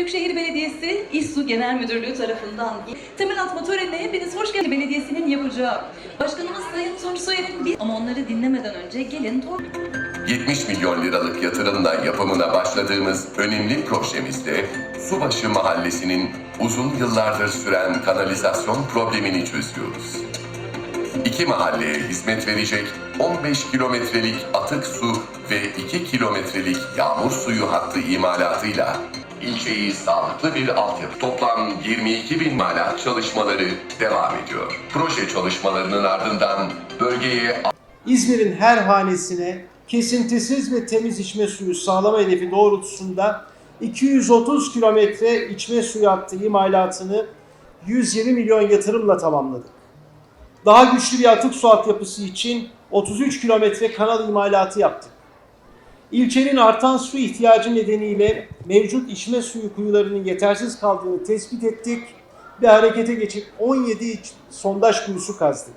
Büyükşehir Belediyesi İSSU Genel Müdürlüğü tarafından temel atma törenine hepiniz hoş geldiniz. Belediyesinin yapacağı. Başkanımız Sayın Tunç Soyer'in bir ama onları dinlemeden önce gelin tor 70 milyon liralık yatırımla yapımına başladığımız önemli projemizde Subaşı Mahallesi'nin uzun yıllardır süren kanalizasyon problemini çözüyoruz. İki mahalleye hizmet verecek 15 kilometrelik atık su ve 2 kilometrelik yağmur suyu hattı imalatıyla ilçeyi sağlıklı bir altyapı toplam 22 bin imalat çalışmaları devam ediyor. Proje çalışmalarının ardından bölgeye İzmir'in her hanesine kesintisiz ve temiz içme suyu sağlama hedefi doğrultusunda 230 kilometre içme suyu hattı imalatını 120 milyon yatırımla tamamladık. Daha güçlü bir atık su altyapısı için 33 kilometre kanal imalatı yaptık. İlçenin artan su ihtiyacı nedeniyle mevcut içme suyu kuyularının yetersiz kaldığını tespit ettik ve harekete geçip 17 iç- sondaj kuyusu kazdık.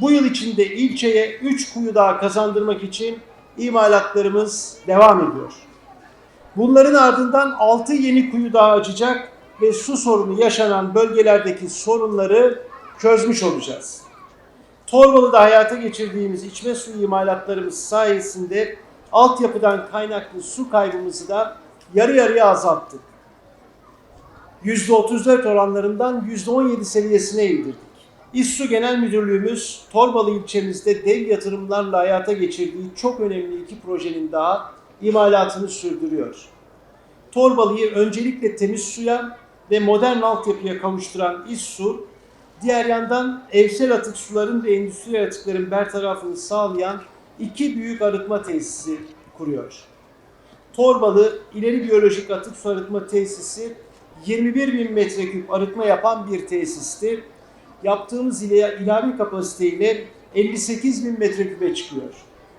Bu yıl içinde ilçeye 3 kuyu daha kazandırmak için imalatlarımız devam ediyor. Bunların ardından 6 yeni kuyu daha açacak ve su sorunu yaşanan bölgelerdeki sorunları çözmüş olacağız. Torbalı'da hayata geçirdiğimiz içme suyu imalatlarımız sayesinde altyapıdan kaynaklı su kaybımızı da yarı yarıya azalttık. %34 oranlarından %17 seviyesine indirdik. İSSU Genel Müdürlüğümüz Torbalı ilçemizde dev yatırımlarla hayata geçirdiği çok önemli iki projenin daha imalatını sürdürüyor. Torbalı'yı öncelikle temiz suya ve modern altyapıya kavuşturan İSSU, diğer yandan evsel atık suların ve endüstriyel atıkların bertarafını sağlayan iki büyük arıtma tesisi kuruyor. Torbalı İleri Biyolojik Atık Su Arıtma Tesisi 21 bin metreküp arıtma yapan bir tesistir. Yaptığımız ile ilave kapasiteyle 58 bin metreküpe çıkıyor.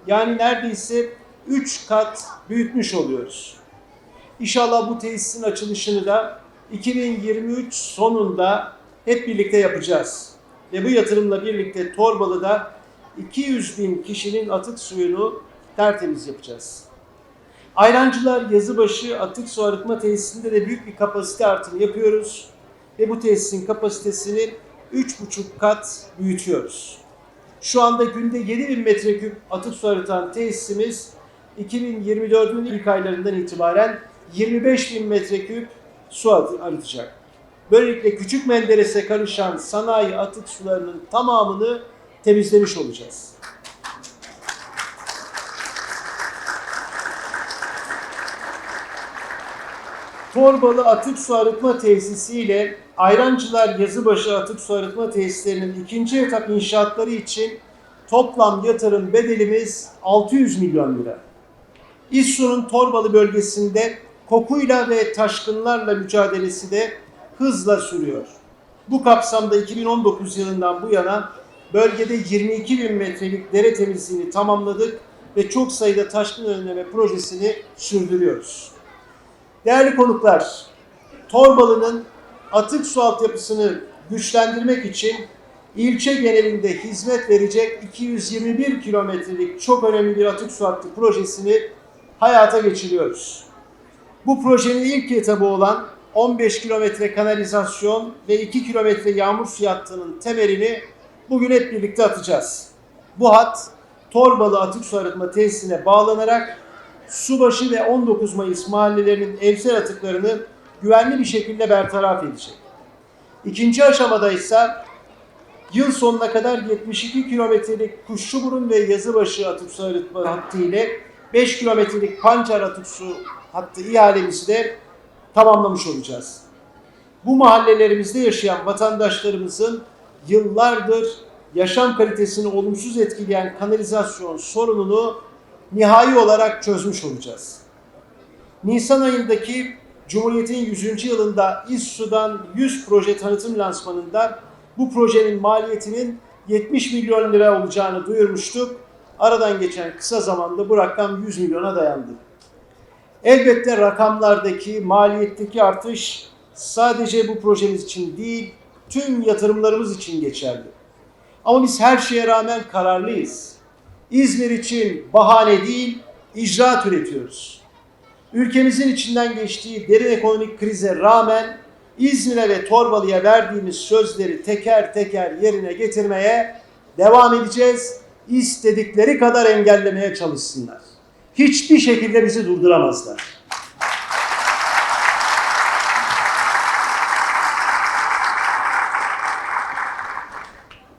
Yani neredeyse 3 kat büyütmüş oluyoruz. İnşallah bu tesisin açılışını da 2023 sonunda hep birlikte yapacağız. Ve bu yatırımla birlikte Torbalı'da 200 bin kişinin atık suyunu tertemiz yapacağız. Ayrancılar Yazıbaşı Atık Su Arıtma Tesisinde de büyük bir kapasite artırımı yapıyoruz. Ve bu tesisin kapasitesini 3,5 kat büyütüyoruz. Şu anda günde 7000 metreküp atık su arıtan tesisimiz 2024'ün ilk aylarından itibaren 25 bin metreküp su arı- arıtacak. Böylelikle Küçük Menderes'e karışan sanayi atık sularının tamamını temizlemiş olacağız. Torbalı Atık Su Arıtma Tesisi ile Ayrancılar Yazıbaşı Atık Su Arıtma Tesislerinin ikinci etap inşaatları için toplam yatırım bedelimiz 600 milyon lira. İSSU'nun Torbalı bölgesinde kokuyla ve taşkınlarla mücadelesi de hızla sürüyor. Bu kapsamda 2019 yılından bu yana bölgede 22 bin metrelik dere temizliğini tamamladık ve çok sayıda taşkın önleme projesini sürdürüyoruz. Değerli konuklar, Torbalı'nın atık su altyapısını güçlendirmek için ilçe genelinde hizmet verecek 221 kilometrelik çok önemli bir atık su hattı projesini hayata geçiriyoruz. Bu projenin ilk etabı olan 15 kilometre kanalizasyon ve 2 kilometre yağmur suyu hattının temelini bugün hep birlikte atacağız. Bu hat Torbalı Atık Su Arıtma Tesisine bağlanarak Subaşı ve 19 Mayıs mahallelerinin evsel atıklarını güvenli bir şekilde bertaraf edecek. İkinci aşamada ise yıl sonuna kadar 72 kilometrelik Kuşçuburun ve Yazıbaşı atık su arıtma hattı ile 5 kilometrelik Pancar atık su hattı ihalemizi de tamamlamış olacağız. Bu mahallelerimizde yaşayan vatandaşlarımızın yıllardır yaşam kalitesini olumsuz etkileyen kanalizasyon sorununu nihai olarak çözmüş olacağız. Nisan ayındaki Cumhuriyet'in 100. yılında İSSU'dan 100 proje tanıtım lansmanında bu projenin maliyetinin 70 milyon lira olacağını duyurmuştuk. Aradan geçen kısa zamanda bu rakam 100 milyona dayandı. Elbette rakamlardaki, maliyetteki artış sadece bu projemiz için değil, tüm yatırımlarımız için geçerli. Ama biz her şeye rağmen kararlıyız. İzmir için bahane değil, icraat üretiyoruz. ülkemizin içinden geçtiği derin ekonomik krize rağmen İzmir'e ve Torbalı'ya verdiğimiz sözleri teker teker yerine getirmeye devam edeceğiz. İstedikleri kadar engellemeye çalışsınlar. Hiçbir şekilde bizi durduramazlar.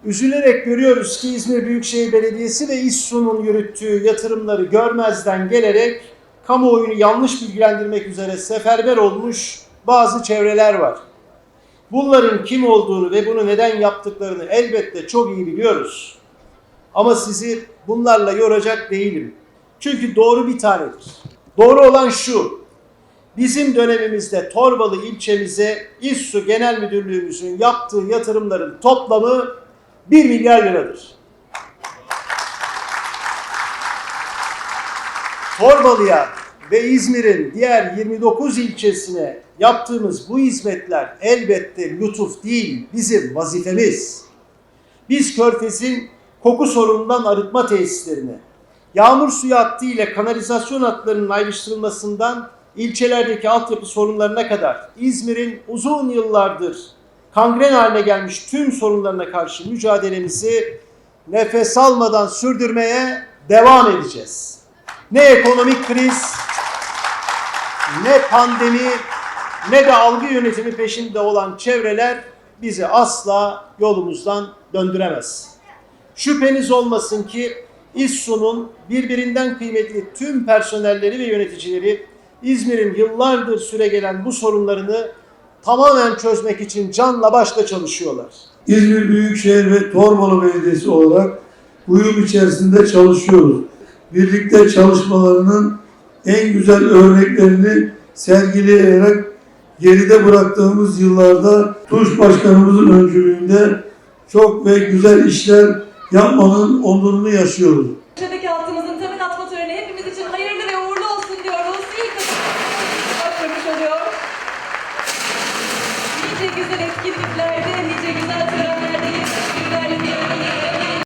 Üzülerek görüyoruz ki İzmir Büyükşehir Belediyesi ve İSSU'nun yürüttüğü yatırımları görmezden gelerek kamuoyunu yanlış bilgilendirmek üzere seferber olmuş bazı çevreler var. Bunların kim olduğunu ve bunu neden yaptıklarını elbette çok iyi biliyoruz. Ama sizi bunlarla yoracak değilim. Çünkü doğru bir tanedir. Doğru olan şu. Bizim dönemimizde Torbalı ilçemize İSSU Genel Müdürlüğümüzün yaptığı yatırımların toplamı 1 milyar liradır. Torbalı'ya ve İzmir'in diğer 29 ilçesine yaptığımız bu hizmetler elbette lütuf değil, bizim vazifemiz. Biz Körfez'in koku sorunundan arıtma tesislerine, yağmur suyu hattı ile kanalizasyon hatlarının ayrıştırılmasından ilçelerdeki altyapı sorunlarına kadar İzmir'in uzun yıllardır kangren haline gelmiş tüm sorunlarına karşı mücadelemizi nefes almadan sürdürmeye devam edeceğiz. Ne ekonomik kriz, ne pandemi, ne de algı yönetimi peşinde olan çevreler bizi asla yolumuzdan döndüremez. Şüpheniz olmasın ki İSSU'nun birbirinden kıymetli tüm personelleri ve yöneticileri İzmir'in yıllardır süre gelen bu sorunlarını tamamen çözmek için canla başla çalışıyorlar. İzmir Büyükşehir ve Torbalı Belediyesi olarak uyum içerisinde çalışıyoruz. Birlikte çalışmalarının en güzel örneklerini sergileyerek geride bıraktığımız yıllarda Tuş Başkanımızın öncülüğünde çok ve güzel işler yapmanın onurunu yaşıyoruz. Köşedeki